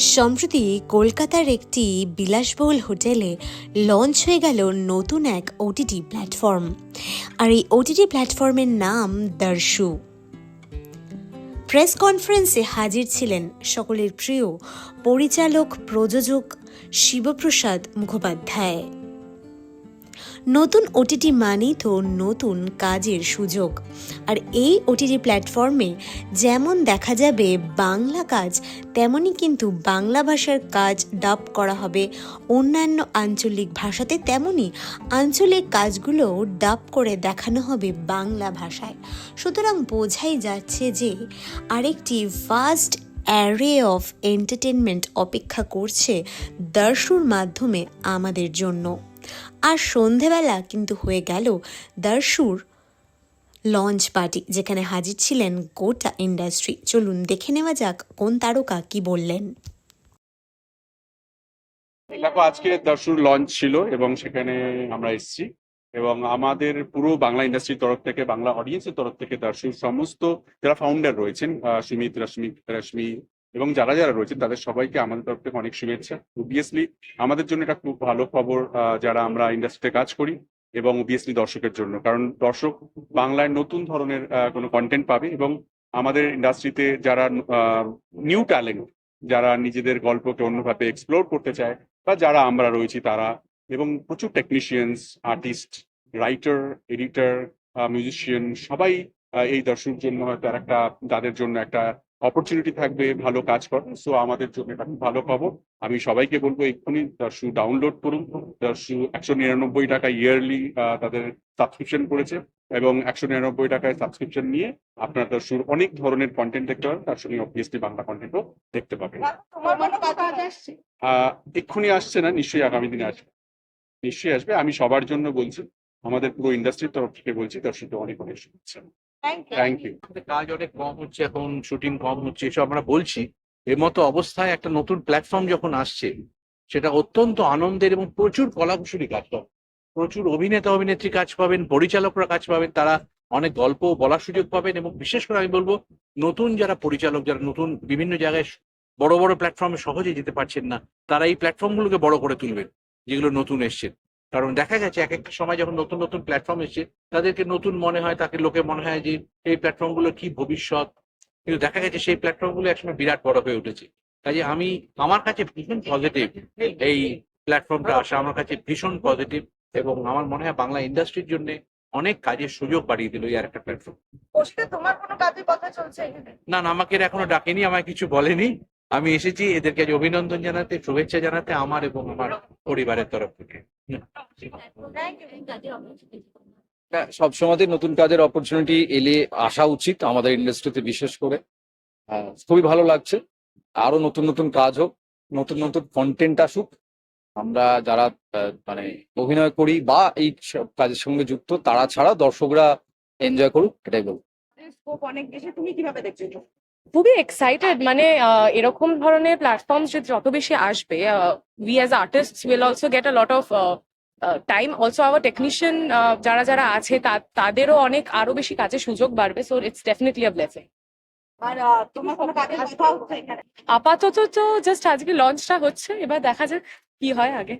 সম্প্রতি কলকাতার একটি বিলাসবহুল হোটেলে লঞ্চ হয়ে গেল নতুন এক ওটিটি প্ল্যাটফর্ম। আর এই ওটিটি প্ল্যাটফর্মের নাম দর্শু। প্রেস কনফারেন্সে হাজির ছিলেন সকলের প্রিয় পরিচালক, প্রযোজক শিবপ্রসাদ মুখোপাধ্যায়। নতুন ওটিটি মানেই তো নতুন কাজের সুযোগ। আর এই ওটিটি প্ল্যাটফর্মে যেমন দেখা যাবে বাংলা কাজ, তেমনই কিন্তু বাংলা ভাষার কাজ ডাব করা হবে। অন্যান্য আঞ্চলিক ভাষাতে তেমনই আঞ্চলিক কাজগুলো ডাব করে দেখানো হবে বাংলা ভাষায়। সুতরাং বোঝাই যাচ্ছে যে আরেকটি ফাস্ট অ্যারে অফ এন্টারটেনমেন্ট অপেক্ষা করছে দর্শুর মাধ্যমে আমাদের জন্য। আর সন্ধেবেলা কিন্তু হয়ে গেল দর্শুর লঞ্চ পার্টি, যেখানে হাজির ছিলেন গোটা ইন্ডাস্ট্রি। চলুন দেখে নেওয়া যাক কোন তারকা কি বললেন। দেখো, আজকে দর্শুর লঞ্চ ছিল এবং সেখানে আমরা এসেছি। এবং আমাদের পুরো বাংলা ইন্ডাস্ট্রির তরফ থেকে, বাংলা অডিয়েন্সের তরফ থেকে দর্শুর সমস্ত যারা ফাউন্ডার রয়েছেন সুমিত, রশ্মি রশ্মি এবং যারা যারা রয়েছেন, তাদের সবাইকে আমাদের তরফ থেকে অনেক শুভেচ্ছা। অবভিয়াসলি আমাদের জন্য এটা খুব ভালো খবর যারা আমরা ইন্ডাস্ট্রিতে কাজ করি এবং অবভিয়াসলি দর্শকের জন্য। কারণ দর্শক বাংলায় নতুন ধরনের কোনো কন্টেন্ট পাবে এবং আমাদের ইন্ডাস্ট্রিতে যারা নিউ ট্যালেন্ট যারা নিজেদের গল্পকে অন্যভাবে এক্সপ্লোর করতে চায় বা যারা আমরা রয়েছি তারা এবং প্রচুর technicians artist writer editor musician সবাই এই দর্শক জন্য হয়তো একটা তাদের জন্য একটা অপরচুনিটি থাকবে ভালো কাজ করার। সো আমাদের জন্য এটা ভালো খবর। আমি সবাইকে বলব এক্ষুনি দর্শু ডাউনলোড করুন। দর্শু একশো নিরানব্বই টাকা ইয়ারলি তাদের সাবস্ক্রিপশন করেছে এবং একশো নিরানব্বই টাকায় সাবস্ক্রিপশন নিয়ে আপনার তার দর্শুর অনেক ধরনের কন্টেন্ট দেখতে পাবেন। তার সঙ্গে অবভিয়াসলি বাংলা কন্টেন্টও দেখতে পাবেন। এক্ষুনি আসছে না নিশ্চয়ই আগামী দিনে আসবে। নিশ্চয়ই আসবে। আমি সবার জন্য বলছি আমাদের পুরো ইন্ডাস্ট্রির তরফ থেকে বলছি দর্শককে অনেক অনেক শুভেচ্ছা। থ্যাংক ইউ থ্যাংক ইউ আমাদের কাজ অনেক কম হচ্ছে এখন শুটিং কম হচ্ছে এসব আমরা বলছি। এর মতো অবস্থায় একটা নতুন প্ল্যাটফর্ম যখন আসছে সেটা অত্যন্ত আনন্দের এবং প্রচুর কলাকুশলী কাজ পাবেন প্রচুর অভিনেতা অভিনেত্রী কাজ পাবেন পরিচালকরা কাজ পাবেন তারা অনেক গল্প বলার সুযোগ পাবেন এবং বিশেষ করে আমি বলব নতুন যারা পরিচালক যারা নতুন বিভিন্ন জায়গায় বড় বড় প্ল্যাটফর্মে সহজে যেতে পারছেন না তারা এই প্ল্যাটফর্মগুলোকে বড় করে তুলবেন যেগুলো নতুন এসছে। কারণ দেখা গেছে এক একটা সময় যখন নতুন নতুন প্ল্যাটফর্ম এসছে তাদেরকে নতুন মনে হয় তাকে লোকে মনে হয় যে এই প্ল্যাটফর্মগুলো কি ভবিষ্যৎ? কিন্তু দেখা গেছে সেই প্ল্যাটফর্মগুলো একসময় বিরাট বড় হয়ে উঠেছে। কাজে আমি আমার কাছে ভীষণ পজিটিভ এই প্ল্যাটফর্মটা আসা আমার কাছে ভীষণ পজিটিভ এবং আমার মনে হয় বাংলা ইন্ডাস্ট্রির জন্য অনেক কাজের সুযোগ বাড়িয়ে দিল এই আর একটা প্ল্যাটফর্ম তোমার কোনো কথা চলছে না না আমাকে এরা এখনও ডাকেনি আমায় কিছু বলেনি। আমি এসেছি এদেরকে আজ অভিনন্দন জানাতে শুভেচ্ছা জানাতে আমার এবং আমার পরিবারের তরফ থেকে। সবসময়তে নতুন কাজের অপরচুনিটি এলে আসা উচিত আমাদের ইন্ডাস্ট্রিতে বিশেষ করে। আহ, খুবই ভালো লাগছে। আরও নতুন নতুন কাজ হোক নতুন নতুন কন্টেন্ট আসুক। আমরা যারা মানে অভিনয় করি বা এই সব কাজের সঙ্গে যুক্ত তারা ছাড়া দর্শকরা এনজয় করুক এটাই বলব। স্কোপ অনেক বেশি। তুমি কীভাবে দেখছ খুবই এক্সাইটেড মানে আহ, এরকম ধরনের প্ল্যাটফর্ম যত বেশি আসবে we as artist will also get a lot of time also our technician যারা যারা আছে তাদেরও অনেক আরও বেশি কাজের সুযোগ বাড়বে so it's definitely a blessing আপাতত তো জাস্ট আজকে লঞ্চটা হচ্ছে এবার দেখা যাক কি হয় আগে।